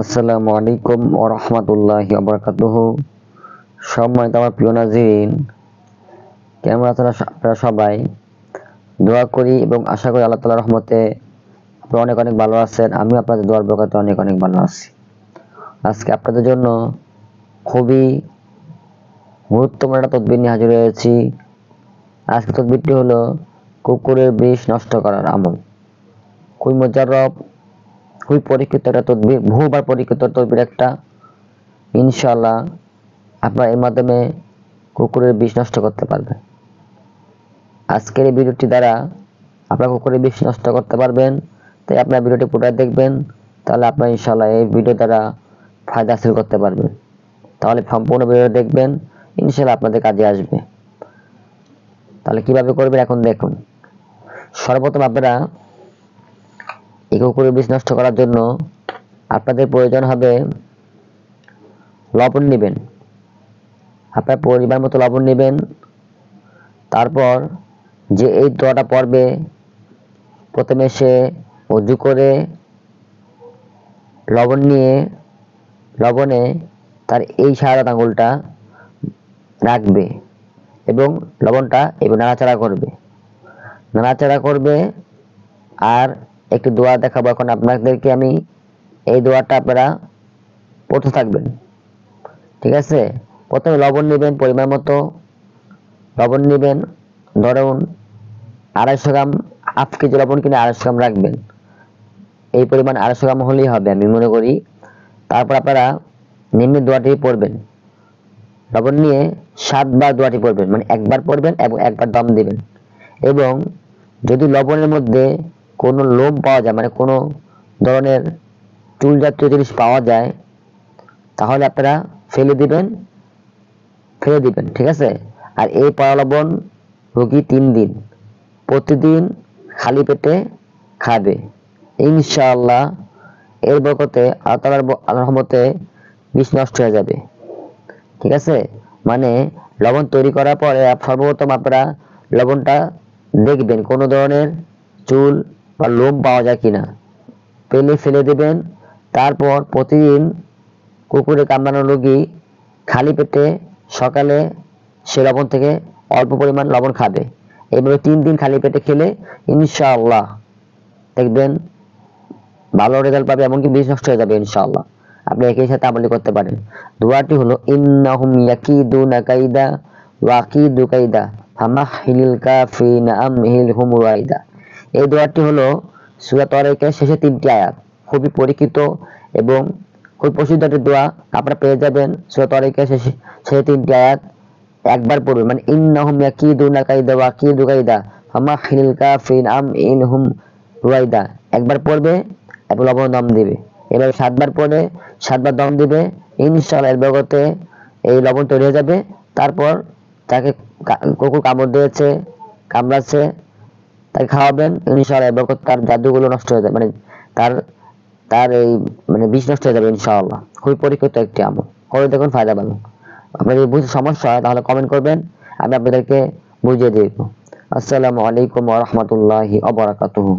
আসসালামু আলাইকুম ও রহমতুল্লাহি আবরাকাতুহ সম্মানিত আমার প্রিয় নাজিরিন, কেমন আছেন আপনারা সবাই? দোয়া করি এবং আশা করি আল্লাহ তালার রহমতে আপনারা অনেক অনেক ভালো আছেন, আমিও আপনাদের দোয়ার বরকতে অনেক অনেক ভালো আছি। আজকে আপনাদের জন্য খুবই গুরুত্বপূর্ণ একটা তদবির নিয়ে হাজির হয়েছি। আজকে তদবিরটি হলো কুকুরের বিষ নষ্ট করার আমল। খুবই মজারব খুবই পরীক্ষিত একটা তদবির বহুবার পরীক্ষিত তদবির একটা। ইনশাল্লাহ আপনার এর মাধ্যমে কুকুরের বিষ নষ্ট করতে পারবেন আজকের এই ভিডিওটি দ্বারা আপনার কুকুরের বিষ নষ্ট করতে পারবেন, তাই আপনার ভিডিওটি পুরো দেখবেন, তাহলে আপনার ইনশাল্লাহ এই ভিডিও দ্বারা ফায়দা হাসিল করতে পারবেন। তাহলে সম্পূর্ণ ভিডিও দেখবেন ইনশাল্লাহ আপনাদের কাজে আসবে। তাহলে কীভাবে করবেন এখন দেখুন। সর্বপ্রথম আপনারা এই কুকুরের বিষ নষ্ট করার জন্য আপনাদের প্রয়োজন হবে লবণ নেবেন। আপনার পরিমাণ মতো লবণ নেবেন। তারপর যে এই দোয়াটা পড়বে, প্রথমে সে উজু করে লবণ নিয়ে, লবণে তার এই সারা আঙুলটা রাখবে এবং লবণটা এবার নাড়াচাড়া করবে। নাড়াচাড়া করবে আর একটি দোয়া দেখাবো এখন আপনাদেরকে আমি। এই দোয়াটা আপনারা পড়তে থাকবেন। ঠিক আছে? প্রথমে লবণ নেবেন পরিমাণ মতো। লবণ নেবেন, ধরুন আড়াইশো গ্রাম, হাফ কেজি লবণ কিনে আড়াইশো গ্রাম রাখবেন। এই পরিমাণ আড়াইশো গ্রাম হলেই হবে আমি মনে করি। তারপর আপনারা নিম্ন দোয়াটি পড়বেন। লবণ নিয়ে সাতবার দোয়াটি পড়বেন মানে একবার পড়বেন এবং একবার দম দিবেন। এবং যদি লবণের মধ্যে কোনো লোম পাওয়া যায় মানে কোনো ধরনের চুল জাতীয় জিনিস পাওয়া যায়, তাহলে আপনারা ফেলে দিবেন ফেলে দিবেন, ঠিক আছে? আর এই পড়া লবণ রোগী তিন দিন, প্রতিদিন খালি পেটে খাবে। ইনশাআল্লাহ এর তাআলার আল্লাহর রহমতে বিষ নষ্ট হয়ে যাবে। ঠিক আছে? মানে লবণ তৈরি করার পরে সর্বপ্রথম আপনারা লবণটা দেখবেন, কোনো ধরনের চুল বা লোম পাওয়া যায় কিনা। পেলে ফেলে দেবেন, তারপর প্রতিদিন কুকুরে কামড়ানো রোগী খালি পেটে সকালে সে লবণ থেকে অল্প পরিমাণ লবণ খাবে। এভাবে তিন দিন খালি পেটে খেলে ইনশাআল্লাহ দেখবেন ভালো রেজাল্ট পাবে, এমনকি বিষ নষ্ট হয়ে যাবে ইনশাআল্লাহ। আপনি একই সাথে আমলি করতে পারেন। দোয়াটি হলো, ইন্নাহুম ইয়াকিদুনা কাইদা ওয়া আকিদু কাইদা ফামাহিলিল কাফিরিনা আমহিলহুম ওয়াইদা। এই দোয়াটি হলো সূরা তরিকের শেষে তিনটি আয়াত। খুবই পরিচিত এবং খুব প্রসিদ্ধ একটি দোয়া। আপনারা পেয়ে যাবেন সূরা তরিকের শেষে শেষে তিনটি আয়াত। একবার পড়বেন মানে ইন্নাহুম ইয়াকিদুনা কাইদা ওয়া আকিদু কাইদা ফামাহিলিল কাফিরিনা আমহিলহুম রুয়াইদা একবার পড়বে এবং লবণ দম দিবে। এভাবে সাতবার পরে সাতবার দম দিবে, ইনশাআল্লাহ এর বগতে এই লবণ তৈরি হয়ে যাবে। তারপর তাকে কুকুর কামড় দিয়েছে, কামড়াচ্ছে তাকে খাওয়াবেন ইনশাআল্লাহ এবং তার জাদুগুলো নষ্ট হয়ে যাবে মানে তার তার এই মানে বিষ নষ্ট হয়ে যাবে ইনশাআল্লাহ। খুবই পরীক্ষিত একটি আমল। করে দেখুন ফায়দা পাবেন আপনার যদি বুঝতে সমস্যা হয় তাহলে কমেন্ট করবেন, আমি আপনাদেরকে বুঝিয়ে দিব। আসসালামু আলাইকুম ওয়া রাহমাতুল্লাহি ওয়া বারাকাতুহু।